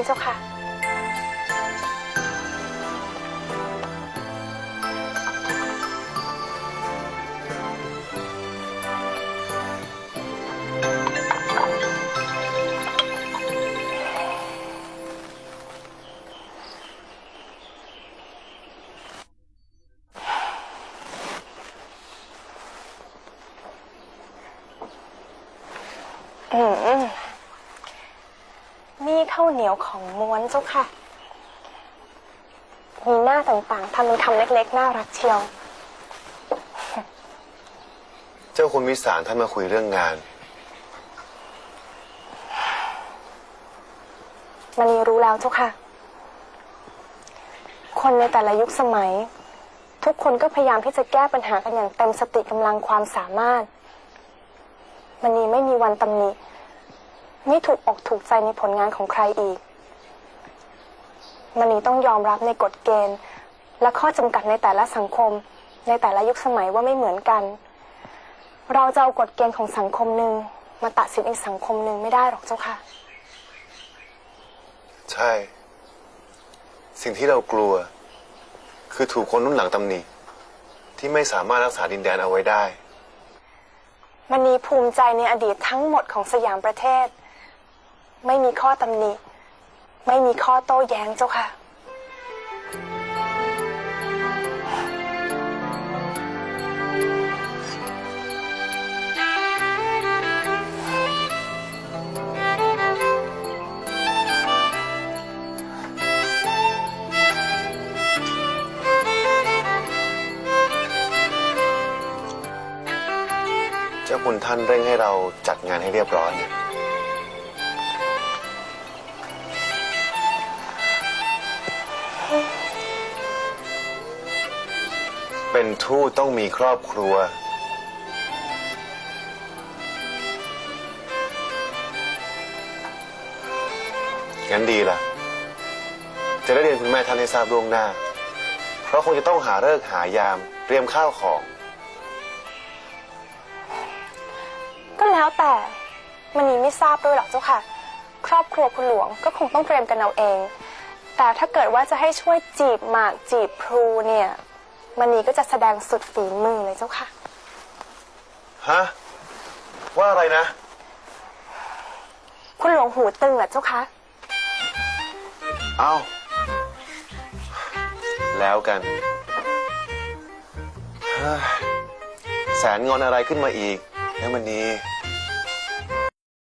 ี้เจ้าค่ะ เออ ข้าวเหนียวของม้วนเจ้าค่ะ มีหน้าต่างๆทำเป็นคำเล็กๆ น่ารักเชียว เจ้าคุณวิสารท่านมาคุยเรื่องงาน มันนี้รู้แล้วเจ้าค่ะ คนในแต่ละยุคสมัย ทุกคนก็พยายามที่จะแก้ปัญหากันอย่างเต็มสติกำลังความสามารถ มันนี้ไม่มีวันตำหนิ ไม่ถูกอกถูกใจในผลงานของใครอีกมันนี้ต้องยอมรับในกฎเกณฑ์ และข้อจำกัดในแต่ละสังคม ในแต่ละยุคสมัยว่าไม่เหมือนกัน เราจะเอากฎเกณฑ์ของสังคมหนึ่งมาตัดสินอีกสังคมหนึ่งไม่ได้หรอกเจ้าค่ะ ใช่ สิ่งที่เรากลัว คือถูกคนรุ่นหลังตำหนิที่ไม่สามารถรักษาดินแดนเอาไว้ได้มณีภูมิใจในอดีตทั้งหมดของสยามประเทศ ไม่มีข้อตำหนิ ไม่มีข้อโต้แย้งเจ้าค่ะ เจ้าคุณท่านเร่งให้เราจัดงานให้เรียบร้อยเนี่ย เป็นทูตต้องมีครอบครัว งั้นดีละจะได้เรียนคุณแม่ท่านให้ทราบล่วงหน้า เพราะคงจะต้องหาเลิกหายามเตรียมข้าวของ ก็แล้วแต่มณีไม่ทราบด้วยหรอกเจ้าค่ะ ครอบครัวคุณหลวงก็คงต้องเตรียมกันเอาเอง แต่ถ้าเกิดว่าจะให้ช่วยจีบหมากจีบพลูเนี่ยมณีก็จะแสดงสุดฝีมือเลยเจ้าค่ะ ฮะ ว่าอะไรนะ คุณหลวงหูตึงเหรอเจ้าคะเอ้าแล้วกันเฮ้ยแสนงอนอะไรขึ้นมาอีกแล้วมันนี้